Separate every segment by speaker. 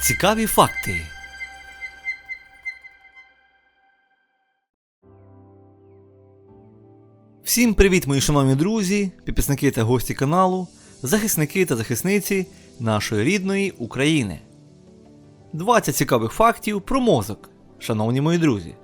Speaker 1: Цікаві факти. Всім привіт, мої шановні друзі, підписники та гості каналу, захисники та захисниці нашої рідної України. 20 цікавих фактів про мозок, шановні мої друзі.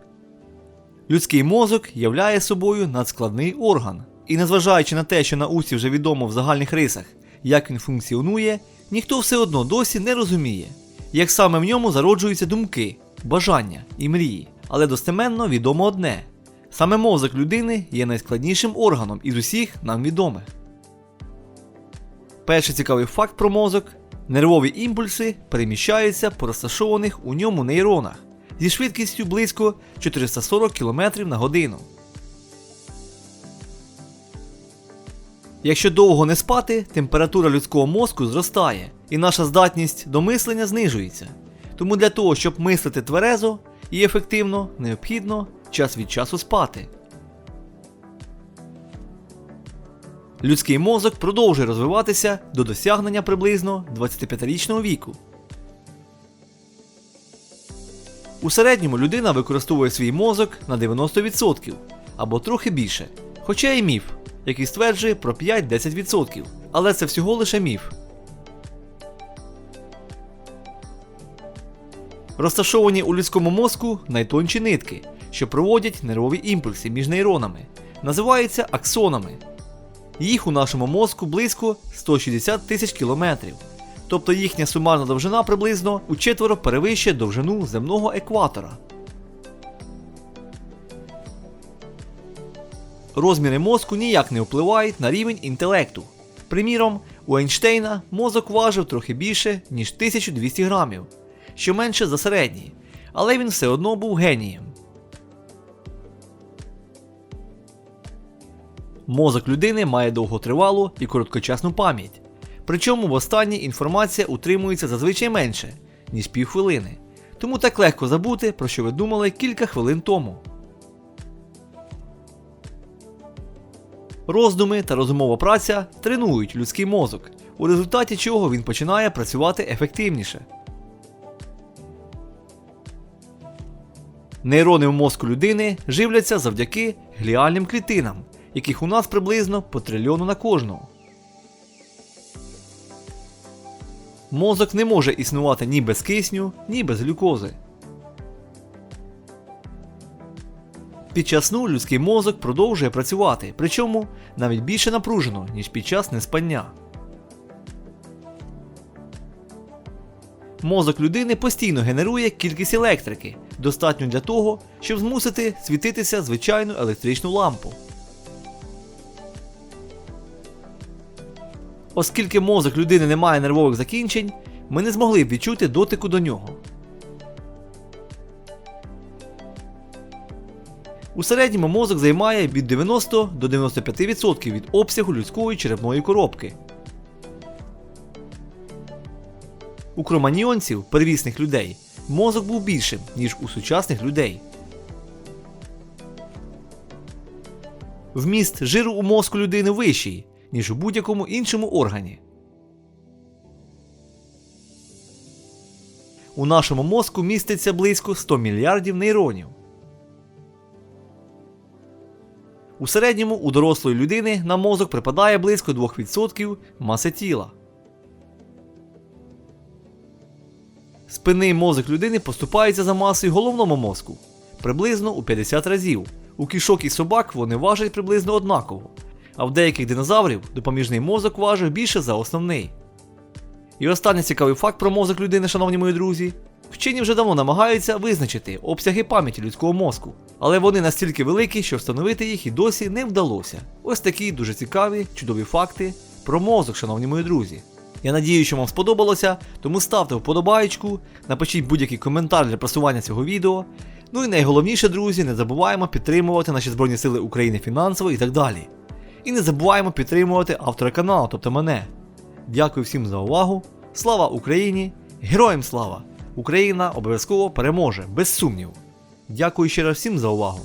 Speaker 1: Людський мозок являє собою надскладний орган, і незважаючи на те, що науці вже відомо в загальних рисах, як він функціонує, ніхто все одно досі не розуміє, як саме в ньому зароджуються думки, бажання і мрії. Але достеменно відомо одне: саме мозок людини є найскладнішим органом із усіх нам відомих. Перший цікавий факт про мозок: нервові імпульси переміщаються по розташованих у ньому нейронах зі швидкістю близько 440 км на годину. Якщо довго не спати, температура людського мозку зростає, і наша здатність до мислення знижується. Тому для того, щоб мислити тверезо і ефективно, необхідно час від часу спати. Людський мозок продовжує розвиватися до досягнення приблизно 25-річного віку. У середньому людина використовує свій мозок на 90% або трохи більше. Хоча і міф, який стверджує про 5-10%. Але це всього лише міф. Розташовані у людському мозку найтонші нитки, що проводять нервові імпульси між нейронами, називаються аксонами. Їх у нашому мозку близько 160 тисяч кілометрів, тобто їхня сумарна довжина приблизно у четверо перевищує довжину земного екватора. Розміри мозку ніяк не впливають на рівень інтелекту. Приміром, у Ейнштейна мозок важив трохи більше, ніж 1200 грамів, що менше за середній, але він все одно був генієм. Мозок людини має довготривалу і короткочасну пам'ять. Причому в останній інформація утримується зазвичай менше, ніж півхвилини. Тому так легко забути, про що ви думали кілька хвилин тому. Роздуми та розумова праця тренують людський мозок, у результаті чого він починає працювати ефективніше. Нейрони в мозку людини живляться завдяки гліальним клітинам, яких у нас приблизно по трильйону на кожного. Мозок не може існувати ні без кисню, ні без глюкози. Під час сну людський мозок продовжує працювати, причому навіть більше напружено, ніж під час неспання. Мозок людини постійно генерує кількість електрики, достатньо для того, щоб змусити світитися звичайну електричну лампу. Оскільки мозок людини не має нервових закінчень, ми не змогли б відчути дотику до нього. У середньому мозок займає від 90 до 95% від обсягу людської черепної коробки. У кроманьйонців, первісних людей, мозок був більшим, ніж у сучасних людей. Вміст жиру у мозку людини вищий, ніж у будь-якому іншому органі. У нашому мозку міститься близько 100 мільярдів нейронів. У середньому у дорослої людини на мозок припадає близько 2% маси тіла. Спинний мозок людини поступається за масою головному мозку приблизно у 50 разів. У кішок і собак вони важать приблизно однаково, а в деяких динозаврів допоміжний мозок важив більше за основний. І останній цікавий факт про мозок людини, шановні мої друзі. Вчені вже давно намагаються визначити обсяги пам'яті людського мозку, але вони настільки великі, що встановити їх і досі не вдалося. Ось такі дуже цікаві, чудові факти про мозок, шановні мої друзі. Я надію, що вам сподобалося, тому ставте вподобайку, напишіть будь-який коментар для просування цього відео. Ну і найголовніше, друзі, не забуваємо підтримувати наші Збройні Сили України фінансово і так далі. І не забуваємо підтримувати автора каналу, тобто мене. Дякую всім за увагу. Слава Україні! Героям слава! Україна обов'язково переможе, без сумніву. Дякую ще раз всім за увагу.